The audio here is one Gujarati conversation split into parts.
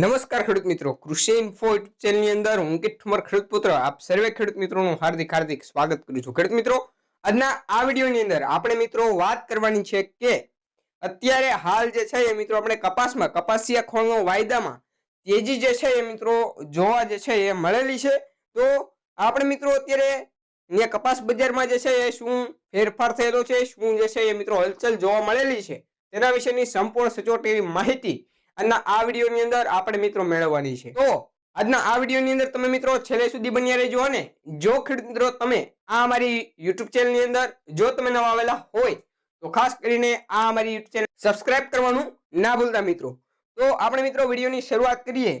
નમસ્કાર ખેડૂત મિત્રો, કૃષિ ઇન્ફો યુટ્યુબ ચેનલની અંદર હું કિટ ઠુમર ખેડૂત પુત્ર, આપ સર્વે ખેડૂત મિત્રોનું હાર્દિક હાર્દિક સ્વાગત કરું છું. ખેડૂત મિત્રો, આજના આ વિડીયોની અંદર આપણે મિત્રો વાત કરવાની છે કે અત્યારે હાલ જે છે એ મિત્રો આપણે કપાસમાં, કપાસિયા ખોળનો વાયદામાં તેજી જે છે એ મિત્રો જોવા જે છે એ મળેલી છે. તો આપણે મિત્રો અત્યારે અહીંયા કપાસ બજારમાં જે છે એ શું ફેરફાર થયેલો છે, શું જે છે એ મિત્રો હલચલ જોવા મળેલી છે, તેના વિશેની સંપૂર્ણ સચોટ એવી માહિતી આજના આ વિડીયોની અંદર આપણે મિત્રો મેળવવાની છે. તો આજના આ વિડીયોની અંદર તમે મિત્રો છેલ્લે સુધી બન્યા રહેજો અને જો ખેડૂત મિત્રો તમે આ અમારી યુટ્યુબ ચેનલની અંદર જો તમે નવા આવેલા હોય, તો ખાસ કરીને આ અમારી યુટ્યુબ ચેનલ સબસ્ક્રાઇબ કરવાનું ના ભૂલતા મિત્રો. તો આપણે મિત્રો વિડીયોની શરૂઆત કરીએ.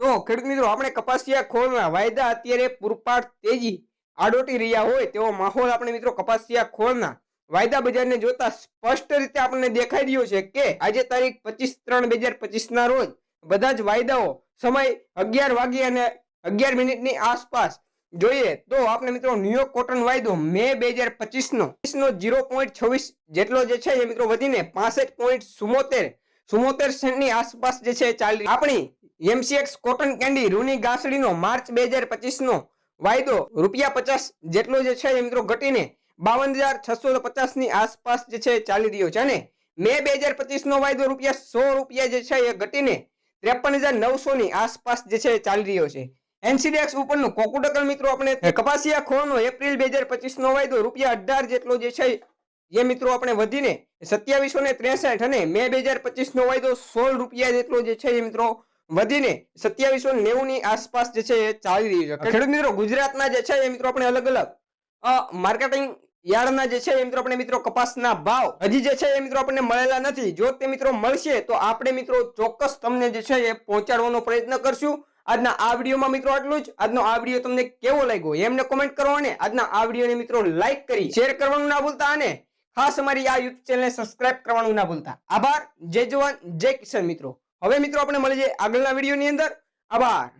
તો ખેડૂત મિત્રો, આપણે કપાસિયા ખોળના વાયદા અત્યારે પૂરપાટ તેજી આડોટી રહ્યા હોય તેવો માહોલ આપણે મિત્રો કપાસિયા ખોળના વાયદા બજારને જોતા સ્પષ્ટ રીતે આપણને દેખાઈ રહ્યું છે કે આજે તારીખ પચીસ ત્રણ બે હજાર પચીસ ના રોજ બધા જ વાયદાઓ સમય અગિયાર વાગે અને અગિયાર મિનિટની આસપાસ જોઈએ તો આપણે મિત્રો ન્યુયોર્ક કોટન વાયદો મે બે હજાર પચીસ નો જીરો પોઈન્ટ છવ્વીસ જેટલો જે છે એ મિત્રો વધીને પાસઠ પોઈન્ટ સુમોતેર સુમોતેર સેન્ટની આસપાસ જે છે ચાલી આપણી એમસીએક્સ કોટન કેન્ડી રૂની ગાસડીનો માર્ચ બે હજાર પચીસ નો વાયદો રૂપિયા પચાસ જેટલો જે છે એ મિત્રો ઘટીને બાવન હજાર છસો પચાસની આસપાસ જે છે ચાલી રહ્યો છે. અને મે બે હજાર પચીસ નો વાયદો રૂપિયા સો રૂપિયા જે છે એ ઘટીને ત્રેપન હજાર નવસો ની આસપાસ જે છે ચાલી રહ્યો છે. એનસીડીએક્સ ઉપરનું કોકુડકલ મિત્રો આપણે કપાસિયા ખોળનો એપ્રિલ બે હજાર પચીસ નો વાયદો રૂપિયા અઢાર જેટલો જે છે એ મિત્રો આપણે વધીને સત્યાવીસો ને ત્રેસઠ અને મે બે હજાર પચીસ નો વાયદો સોળ રૂપિયા જેટલો જે છે એ મિત્રો વધીને સત્યાવીસો નેવું ની આસપાસ જે છે એ ચાલી રહ્યું છે. ખેડૂત મિત્રો, ગુજરાતના જે છે એ મિત્રો આપણે અલગ અલગ માર્કેટિંગ યાર્ડના જે છે એ મિત્રો આપણે મિત્રો કપાસના ભાવ હજી જે છે એ મિત્રો આપણને મળેલા નથી. જો તે મિત્રો મળશે તો આપણે મિત્રો ચોક્કસ તમને જે છે એ પહોંચાડવાનો પ્રયત્ન કરશું. આજના આ વિડીયોમાં મિત્રો આટલું જ. આજનો આ વીડિયો તમને કેવો લાગ્યો એમને કોમેન્ટ કરો અને આજના આ વિડીયોને મિત્રો લાઈક કરી શેર કરવાનું ના ભૂલતા અને ખાસ અમારી આ યુટ્યુબ ચેનલને સબસ્ક્રાઇબ કરવાનું ના ભૂલતા. આભાર. જય જવાન. જય કિશન મિત્રો. હવે મિત્રો આપણે મળી જઈએ આગળના વિડીયોની અંદર. આભાર.